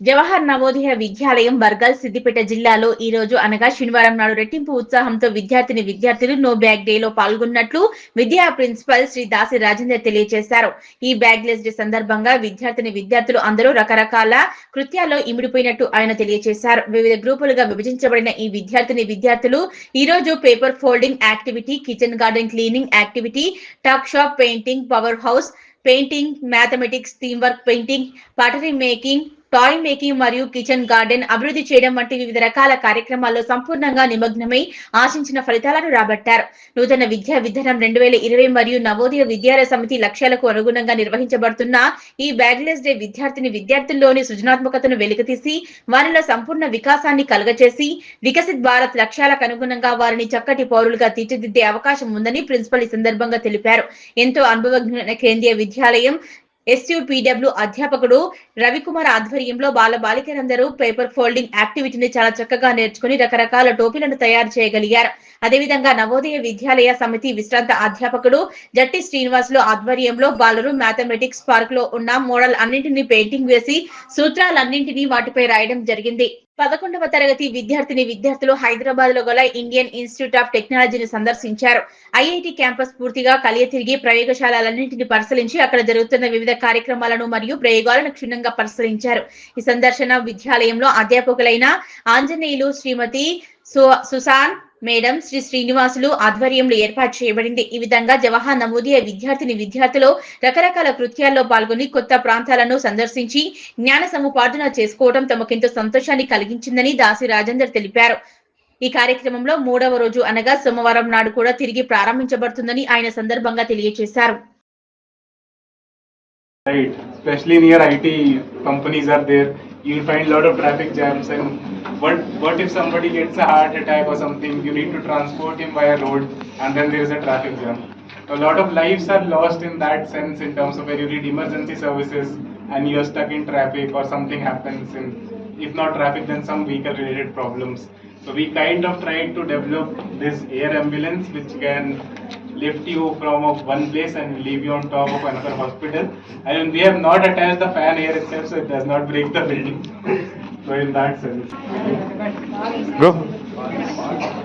జవహర్ నవోదయ విద్యాలయం బర్గల్ సిద్దిపేట జిల్లాలో ఈ రోజు అనగా శనివారం నాడు రెట్టింపు ఉత్సాహంతో విద్యార్థిని విద్యార్థులు నో బ్యాగ్ డే లో పాల్గొన్నట్లు విద్యా ప్రిన్సిపల్ శ్రీ దాసి రాజేందర్ తెలియజేశారు. ఈ బ్యాగ్ లెస్ డే సందర్భంగా విద్యార్థిని విద్యార్థులు అందరూ రకరకాల కృత్యాల్లో ఇమిడిపోయినట్టు ఆయన తెలియజేశారు. వివిధ గ్రూపులుగా విభజించబడిన ఈ విద్యార్థిని విద్యార్థులు ఈ రోజు paper folding activity kitchen garden cleaning activity talk shop painting power house painting mathematics theme work painting pottery making toy making మరియు కిచెన్ గార్డెన్ అభివృద్ధి చేయడం వంటి వివిధ రకాల కార్యక్రమాల్లో సంపూర్ణంగా నిమగ్నమై ఆశించిన ఫలితాలను రాబట్టారు. నూతన విద్యా విధానం రెండు వేల ఇరవై మరియు నవోదయ విద్యాలయ సమితి లక్ష్యాలకు అనుగుణంగా నిర్వహించబడుతున్న ఈ బ్యాగ్లెస్ డే విద్యార్థిని విద్యార్థుల్లోని సృజనాత్మకతను వెలికితీసి వారిలో సంపూర్ణ వికాసాన్ని కలుగచేసి వికసిత్ భారత్ లక్ష్యాలకు అనుగుణంగా వారిని చక్కటి పౌరులుగా తీర్చిదిద్దే అవకాశం ఉందని ప్రిన్సిపల్ ఈ సందర్భంగా తెలిపారు. ఎంతో అనుభవజ్ఞ కేంద్రీయ విద్యాలయం ఎస్యూపీడబ్ల్యూ అధ్యాపకుడు రవికుమార్ ఆధ్వర్యంలో బాల బాలికలందరూ పేపర్ ఫోల్డింగ్ యాక్టివిటీని చాలా చక్కగా నేర్చుకుని రకరకాల టోపీలను తయారు చేయగలిగారు. అదేవిధంగా నవోదయ విద్యాలయ సమితి విశ్రాంత అధ్యాపకుడు జట్టి శ్రీనివాసులు ఆధ్వర్యంలో బాలరు మ్యాథమెటిక్స్ పార్క్లో ఉన్న మోడల్ అన్నింటినీ పెయింటింగ్ వేసి సూత్రాలన్నింటినీ వాటిపై రాయడం జరిగింది. పదకొండవ తరగతి విద్యార్థిని విద్యార్థులు హైదరాబాద్లో గల ఇండియన్ ఇన్స్టిట్యూట్ ఆఫ్ టెక్నాలజీని సందర్శించారు. ఐఐటి క్యాంపస్ పూర్తిగా కలియ తిరిగి ప్రయోగశాలలన్నింటిని పరిశీలించి అక్కడ జరుగుతున్న వివిధ కార్యక్రమాలను మరియు ప్రయోగాలను క్షుణ్ణంగా పరిశీలించారు. ఈ సందర్శన విద్యాలయంలో అధ్యాపకులైన ఆంజనేయులు శ్రీమతి సు- సుసాన్ మేడం శ్రీ శ్రీనివాసులు ఆధ్వర్యంలో ఏర్పాటు చేయబడింది. ఈ విధంగా జవహర్ నవోదయ విద్యార్థిని విద్యార్థులు రకరకాల కృత్యాల్లో పాల్గొని కొత్త ప్రాంతాలను సందర్శించి జ్ఞాన సముపార్జన చేసుకోవడం తమకెంతో సంతోషాన్ని కలిగించిందని దాసి రాజేందర్ తెలిపారు. ఈ కార్యక్రమంలో మూడవ రోజు అనగా సోమవారం నాడు కూడా తిరిగి ప్రారంభించబడుతుందని ఆయన సందర్భంగా తెలియజేశారు. Right, especially near IT companies are there, you'll find a lot of traffic jams and what, what if somebody gets a heart attack or something, you need to transport him by a road and then there is a traffic jam. A lot of lives are lost in that sense in terms of where you need emergency services and you're stuck in traffic or something happens and if not traffic then some vehicle related problems. So we kind of tried to develop this air ambulance which can lift you from one place and leave you on top of another hospital. And we have not attached the fan here itself, so it does not break the building. so in that sense. Bro.